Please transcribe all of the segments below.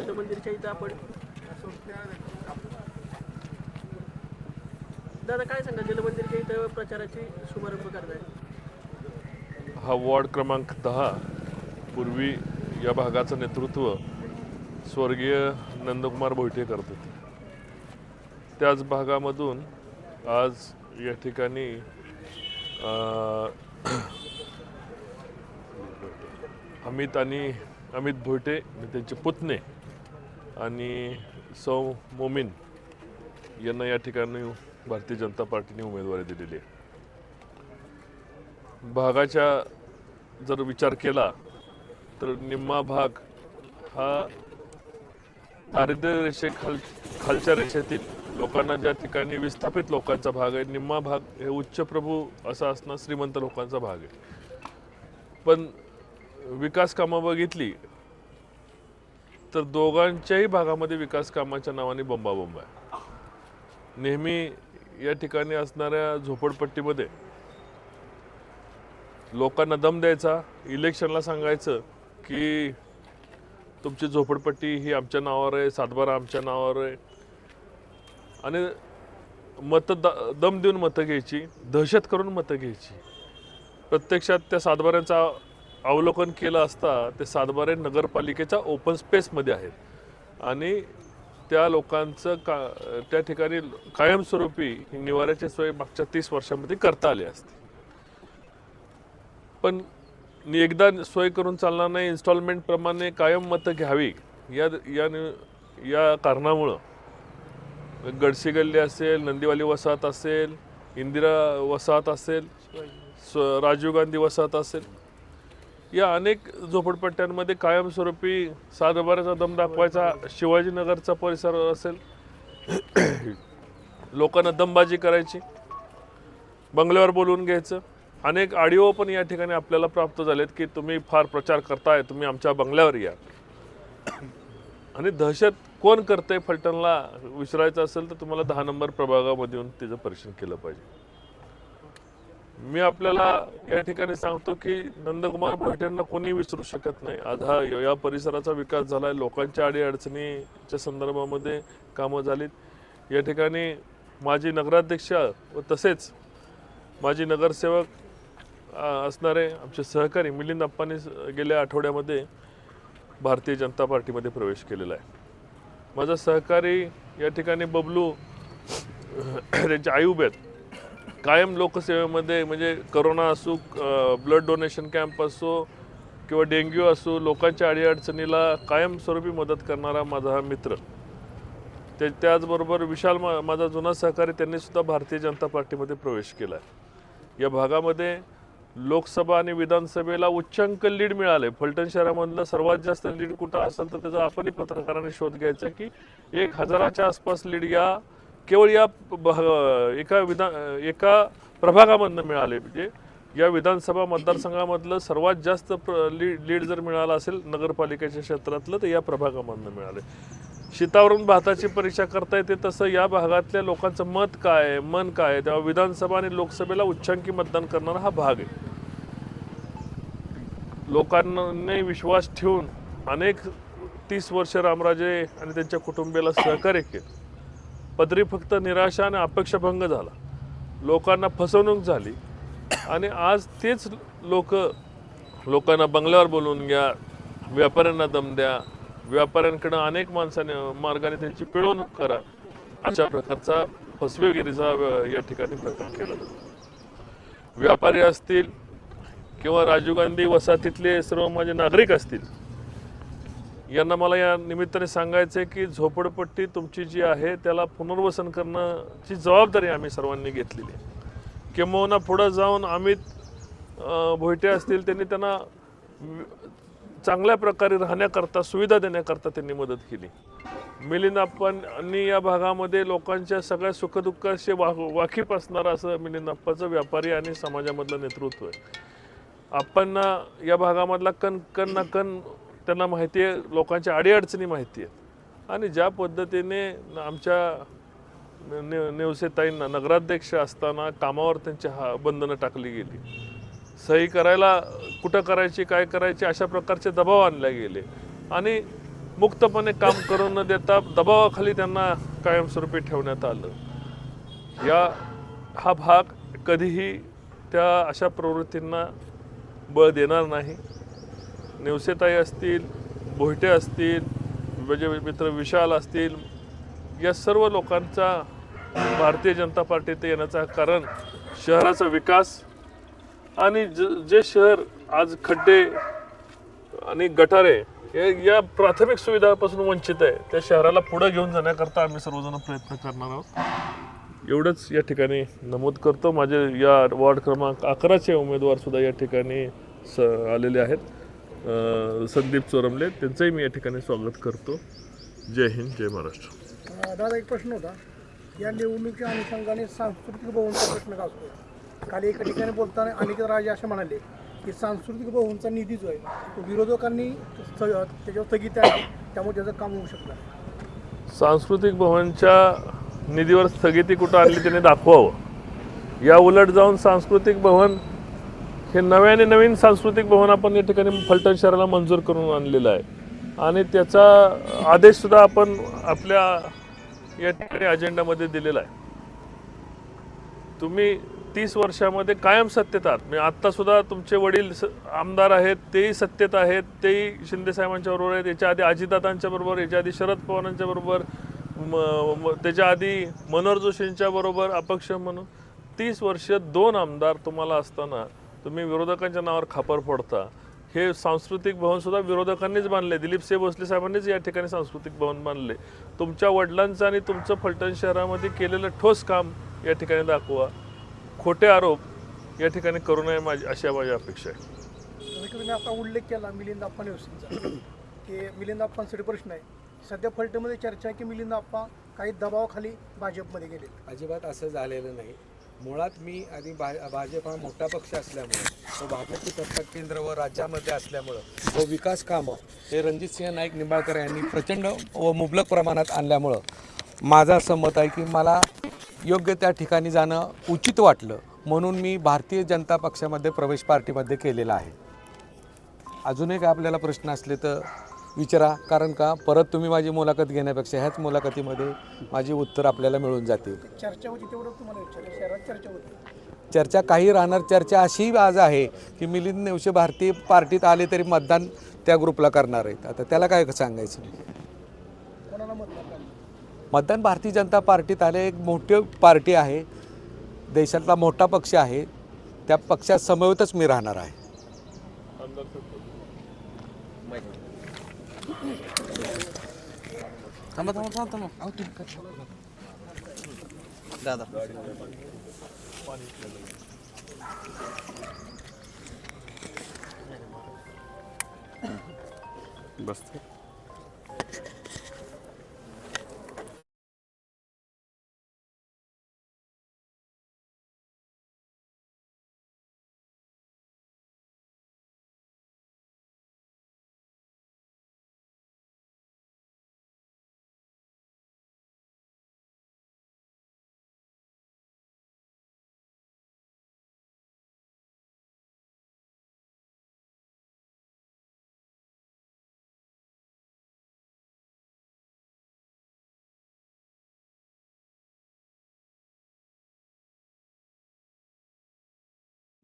जलमंदिरच्या इथं आपण दादा काय सांगा जलमंदिरच्या इथं प्रचाराची शुभारंभ करताय. हा वॉर्ड क्रमांक दहा. पूर्वी या भागाचं नेतृत्व स्वर्गीय नंदकुमार भोईटे करत होते. त्याच भागामधून आज या ठिकाणी अमित आणि अमित भोईटे आणि त्यांचे पुतणे आणि सौ मोमीन यांना या ठिकाणी भारतीय जनता पार्टीने उमेदवारी दिलेली आहे. भागाच्या जर विचार केला तर निम्मा भाग हा दारिद्र्य रेषेखाल खालच्या रेषेतील लोकांना ज्या ठिकाणी विस्थापित लोकांचा भाग आहे निम्मा भाग हे उच्चप्रभू असा असणं श्रीमंत लोकांचा भाग आहे. पण विकास कामं बघितली तर दोघांच्याही भागामध्ये विकास कामाच्या नावाने बंबाबंब आहे. नेहमी या ठिकाणी असणाऱ्या झोपडपट्टीमध्ये लोकांना दम द्यायचा इलेक्शनला सांगायचं की तुमची झोपडपट्टी ही आमच्या नावावर आहे सातबारा आमच्या नावावर आहे. आणि मतं द दम देऊन मतं घ्यायची दहशत करून मतं घ्यायची. प्रत्यक्षात त्या सातबाऱ्यांचा अवलोकन केलं असता ते सातबारे नगरपालिकेच्या ओपन स्पेसमध्ये आहेत. आणि त्या लोकांचं का त्या ठिकाणी कायमस्वरूपी निवाऱ्याची सोय मागच्या तीस वर्षामध्ये करता आली असते. पण एकदा सोय करून चालणार नाही इन्स्टॉलमेंटप्रमाणे कायम मतं घ्यावी या या नि- या कारणामुळं गडसी गल्ली असेल नंदीवाली वसाहत असेल इंदिरा वसाहत असेल स्व- राजीव गांधी वसाहत असेल या अनेक झोपडपट्ट्यांमध्ये कायमस्वरूपी सातबाऱ्याचा दम दाखवायचा शिवाजीनगरचा परिसर असेल लोकांना दमबाजी करायची बंगल्यावर बोलवून घ्यायचं. अनेक ऑडिओ पण या ठिकाणी आपल्याला प्राप्त झालेत की तुम्ही फार प्रचार करताय तुम्ही आमच्या बंगल्यावर या. आणि दहशत कोण करतंय फलटणला विचारायचं असेल तर तुम्हाला दहा नंबर प्रभागामध्ये येऊन तिचं परीक्षण केलं पाहिजे. मी आपल्याला या ठिकाणी सांगतो की नंदकुमार भोईटेंना कोणी विसरू शकत नाही. आज हा या परिसराचा विकास झाला आहे लोकांच्या अडीअडचणीच्या संदर्भामध्ये कामं झालीत. या ठिकाणी माजी नगराध्यक्ष व तसेच माजी नगरसेवक असणारे आमचे सहकारी मिलिंद अप्पांनी गेल्या आठवड्यामध्ये भारतीय जनता पार्टीमध्ये प्रवेश केलेला आहे. माझा सहकारी या ठिकाणी बबलू त्यांचे आई उभे आहेत. कायम लोकसेवेमध्ये म्हणजे करोना असो ब्लड डोनेशन कॅम्प असो किंवा डेंग्यू असो लोकांच्या अडीअडचणीला कायमस्वरूपी मदत करणारा माझा हा मित्र. ते त्याचबरोबर विशाल मा माझा जुना सहकारी त्यांनीसुद्धा भारतीय जनता पार्टीमध्ये प्रवेश केला आहे या भागामध्ये लोकसभा आणि विधानसभेला उच्चांक लीड मिळाले. फलटण शहरामधलं सर्वात जास्त लीड कुठं असेल तर त्याचा आपणही पत्रकारांनी शोध घ्यायचा की एक हजाराच्या आसपास लीड या केवळ या एका विधान एका प्रभागामधनं मिळाले. म्हणजे या विधानसभा मतदारसंघामधलं सर्वात जास्त प्र लीड लीड जर मिळाला असेल नगरपालिकेच्या क्षेत्रातलं तर या प्रभागामधनं मिळाले. शेतावरून भाताची परीक्षा करता येते तसं या भागातल्या लोकांचं मत काय मन काय तेव्हा विधानसभा आणि लोकसभेला उच्चांकी मतदान करणारा हा भाग आहे. लोकांनी विश्वास ठेवून अनेक तीस वर्ष रामराजे आणि त्यांच्या कुटुंबियाला सहकार्य केलं. पदरी फक्त निराशा आणि अपेक्षाभंग झाला. लोकांना फसवणूक झाली. आणि आज तेच लोक लोकांना बंगल्यावर बोलवून घ्या व्यापाऱ्यांना दम द्या व्यापाऱ्यांकडं अनेक माणसाने मार्गाने त्यांची पिळवणूक करा. अशा प्रकारचा फसवेगिरीचा या ठिकाणी प्रकार केला जातो. व्यापारी असतील किंवा राजीव गांधी वसाहतीतले सर्व माझे नागरिक असतील यांना मला या निमित्ताने सांगायचं आहे की झोपडपट्टी तुमची जी आहे त्याला पुनर्वसन करण्याची जबाबदारी आम्ही सर्वांनी घेतलेली आहे. किंबहुना पुढं जाऊन अमित भोयटे असतील त्यांनी त्यांना चांगल्या प्रकारे राहण्याकरता सुविधा देण्याकरता त्यांनी मदत केली. मिलिंद अप्पांनी या भागामध्ये लोकांच्या सगळ्या सुखदुःखाशी वा वाकीफ असणारं असं मिलिंद अप्पाचं व्यापारी आणि समाजामधलं नेतृत्व आहे. आप्पांना या भागामधला कण कण ना कण त्यांना माहिती आहे लोकांच्या अडीअडचणी माहिती आहेत. आणि ज्या पद्धतीने आमच्या ने नेवसेताईंना नगराध्यक्ष असताना कामावर त्यांची हा बंधनं टाकली गेली. सही करायला कुठं करायची काय करायची अशा प्रकारचे दबाव आणले गेले. आणि मुक्तपणे काम करून न देता दबावाखाली त्यांना कायमस्वरूपी ठेवण्यात आलं. या हा भाग कधीही त्या अशा प्रवृत्तींना बळ देणार नाही. नेवसेताई असतील भोयटे असतील म्हणजे मित्र विशाल असतील या सर्व लोकांचा भारतीय जनता पार्टीत येण्याचा कारण शहराचा विकास आणि ज जे शहर आज खड्डे आणि गटारे हे या प्राथमिक सुविधापासून वंचित आहे त्या शहराला पुढे घेऊन जाण्याकरता आम्ही सर्वजण प्रयत्न करणार आहोत. एवढंच या ठिकाणी नमूद करतो. माझे या वॉर्ड क्रमांक अकराचे उमेदवारसुद्धा या ठिकाणी स आलेले आहेत. संदीप चोरमले त्यांचंही मी या ठिकाणी स्वागत करतो. जय हिंद जय महाराष्ट्र. दादा एक प्रश्न होता. या निवडणुकीच्या अनुषंगाने सांस्कृतिक भवनचा प्रश्न का असतो काल एका ठिकाणी बोलताना अनिकेत राजे असे म्हणाले की सांस्कृतिक भवनचा निधी जो आहे तो विरोधकांनी स्थ- त्याच्यावर स्थगित आहे त्यामुळे त्याचं काम होऊ शकतं नाही. सांस्कृतिक भवनच्या निधीवर स्थगिती कुठं आणली त्याने दाखवावं. या उलट जाऊन सांस्कृतिक भवन हे नव्याने नवीन सांस्कृतिक भवन आपण या ठिकाणी फलटण शहराला मंजूर करून आणलेलं आहे. आणि त्याचा आदेशसुद्धा आपण आपल्या या ठिकाणी अजेंडामध्ये दिलेला आहे. तुम्ही तीस वर्षामध्ये कायम सत्तेत आहात. म्हणजे आत्तासुद्धा तुमचे वडील आमदार आहेत तेही सत्तेत आहेत तेही शिंदेसाहेबांच्या बरोबर आहेत. याच्या आधी अजितदादांच्या बरोबर याच्या आधी शरद पवारांच्या बरोबर म- त्याच्या आधी मनोहर जोशींच्या बरोबर अपक्ष म्हणून तीस वर्ष दोन आमदार तुम्हाला असताना तुम्ही विरोधकांच्या नावावर खापर फोडता. हे सांस्कृतिक भवन सुद्धा विरोधकांनीच बांधले. दिलीप सिंह भोसले साहेबांनीच या ठिकाणी सांस्कृतिक भवन बांधले. तुमच्या वडिलांचं आणि तुमचं फलटण शहरामध्ये केलेलं ठोस काम या ठिकाणी दाखवा. खोटे आरोप या ठिकाणी करू नये माझी अशी माझी अपेक्षा आहे. तुम्ही आता उल्लेख केला मिलिंद आप्पा की मिलिंद आप्पांसाठी प्रश्न आहे. सध्या फलटणमध्ये चर्चा आहे की मिलिंद आप्पा काही दबावाखाली भाजपमध्ये गेले अजिबात असं झालेलं नाही. मुळात मी आणि भा भाजप हा मोठा पक्ष असल्यामुळं तो भाजपची सत्ता केंद्र व राज्यामध्ये असल्यामुळं तो विकास कामं हे रणजितसिंह नाईक निंबाळकर यांनी प्रचंड व मुबलक प्रमाणात आणल्यामुळं माझं असं मत आहे की मला योग्य त्या ठिकाणी जाणं उचित वाटलं म्हणून मी भारतीय जनता पक्षामध्ये प्रवेश पार्टीमध्ये केलेला आहे. अजूनही काय आपल्याला प्रश्न असले तर विचारा कारण का? परत तुम्ही माझी मुलाखत घेण्यापेक्षा ह्याच मुलाखतीमध्ये माझी उत्तर आपल्याला मिळून जातील. चर्चा होती तेवढं तुम्हाला विचारलं. शहरात चर्चा होती. चर्चा काही राहणार चर्चा अशी आज आहे की मिलिंद नेवशे भारतीय पार्टीत आले तरी मतदान त्या ग्रुपला करणार आहेत. आता त्याला काय सांगायचं? मतदान भारतीय जनता पार्टीत आले एक मोठी पार्टी आहे. देशातला मोठा पक्ष आहे. त्या पक्षात समवेतच मी राहणार आहे. थांबा थांबा थांबा थांबा. अहो तुम्ही कट- दादा. बसते.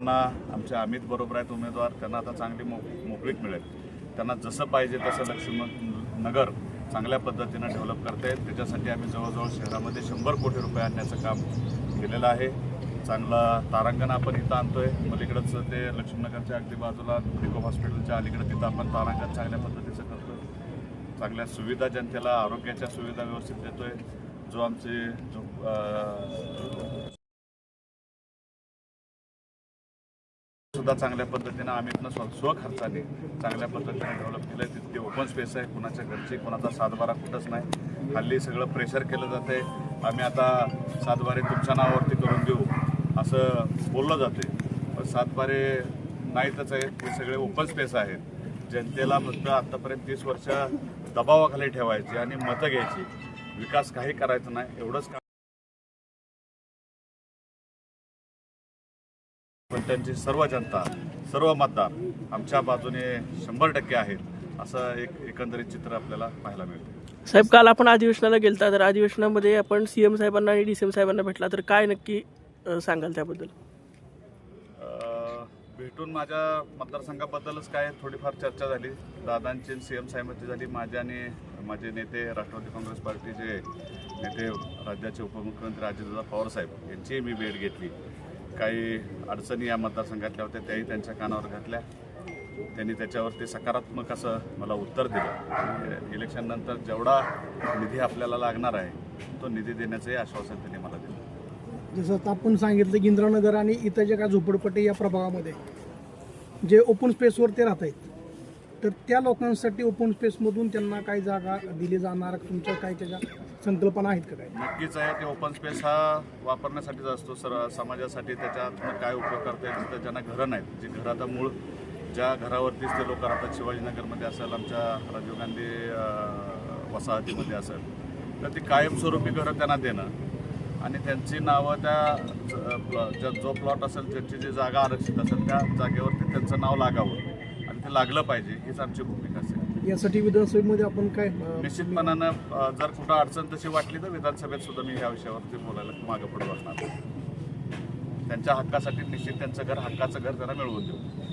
त्यांना आमच्या अमित बरोबर आहेत उमेदवार. त्यांना आता चांगली मो मोकळीक मिळेल. त्यांना जसं पाहिजे तसं लक्ष्मण नगर चांगल्या पद्धतीनं डेव्हलप करता येईल. त्याच्यासाठी आम्ही जवळजवळ शहरामध्ये शंभर कोटी रुपये आणण्याचं काम केलेलं आहे. चांगला तारांगण आपण इथं आणतोय. पलीकडंच ते लक्ष्मीनगरच्या अगदी बाजूला निकोप हॉस्पिटलच्या अलीकडं तिथं आपण तारांगण चांगल्या पद्धतीचं करतोय. चांगल्या सुविधा जनतेला आरोग्याच्या सुविधा व्यवस्थित देतोय. जो आमचे जो सुद्धा चांगल्या पद्धतीनं आम्ही स्व स्वखर्चाने चांगल्या पद्धतीने डेव्हलप केलं तिथे ओपन स्पेस आहे कुणाच्या घरची कुणाचा सातबारा कुठंच नाही. हल्ली सगळं प्रेशर केलं जाते आम्ही आता सातबारे तुमच्या नावावरती करून देऊ असं बोललं जाते पण सातबारे नाहीतच आहेत हे सगळे ओपन स्पेस आहेत. जनतेला फक्त आत्तापर्यंत तीस वर्ष दबावाखाली ठेवायची आणि मतं घ्यायची. विकास काही करायचं नाही एवढंच त्यांची सर्व जनता सर्व मतदार आमच्या बाजूने शंभर टक्के आहेत असं एक एकंदरीत चित्र आपल्याला पाहायला मिळते साहेब काल आपण अधिवेशनाला गेलता तर अधिवेशनामध्ये आपण सीएम साहेबांना आणि डीसीएम साहेबांना भेटला तर काय नक्की सांगाल त्याबद्दल? भेटून माझ्या मतदारसंघाबद्दलच काय थोडीफार चर्चा झाली. दादांची सी एम साहेबांची झाली. माझ्या आणि माझे नेते राष्ट्रवादी काँग्रेस पार्टीचे नेते राज्याचे उपमुख्यमंत्री अजितदादा पवार साहेब यांचीही मी भेट घेतली. काही अडचणी या मतदारसंघातल्या होत्या त्याही त्यांच्या कानावर घातल्या. त्यांनी त्याच्यावरती सकारात्मक असं मला उत्तर दिलं. इलेक्शननंतर जेवढा निधी आपल्याला लागणार आहे तो निधी देण्याचंही आश्वासन त्यांनी मला दिलं. जसं आपण सांगितलं की इंद्रानगर आणि इतर जे काही झोपडपट्टी या प्रभागामध्ये जे ओपन स्पेसवर ते राहत आहेत तर त्या लोकांसाठी ओपन स्पेसमधून त्यांना काही जागा दिली जाणार तुमच्या काही त्याच्या संकल्पना आहेत का काय नक्कीच आहे ते ओपन स्पेस हा वापरण्यासाठीच असतो. सर समाजासाठी त्याच्यातनं काय उपयोग करता येईल तर ज्यांना घरं नाहीत जी घर आता मूळ ज्या घरावरतीच ते लोक राहतात शिवाजीनगरमध्ये असेल आमच्या राजीव गांधी वसाहतीमध्ये असेल तर ती कायमस्वरूपी घरं त्यांना देणं आणि त्यांची नावं त्या ज्या जो प्लॉट असेल त्यांची जी जागा आरक्षित असेल त्या जागेवरती त्यांचं नाव लागावं आणि ते लागलं पाहिजे हीच आमची भूमिका यासाठी विधानसभेमध्ये आपण काय निश्चितपणानं जर कुठं अडचण तशी वाटली तर विधानसभेत सुद्धा मी या विषयावरती बोलायला मागं पुढे बसणार. त्यांच्या हक्कासाठी निश्चित त्यांचं घर हक्काचं घर त्यांना मिळवून देऊ.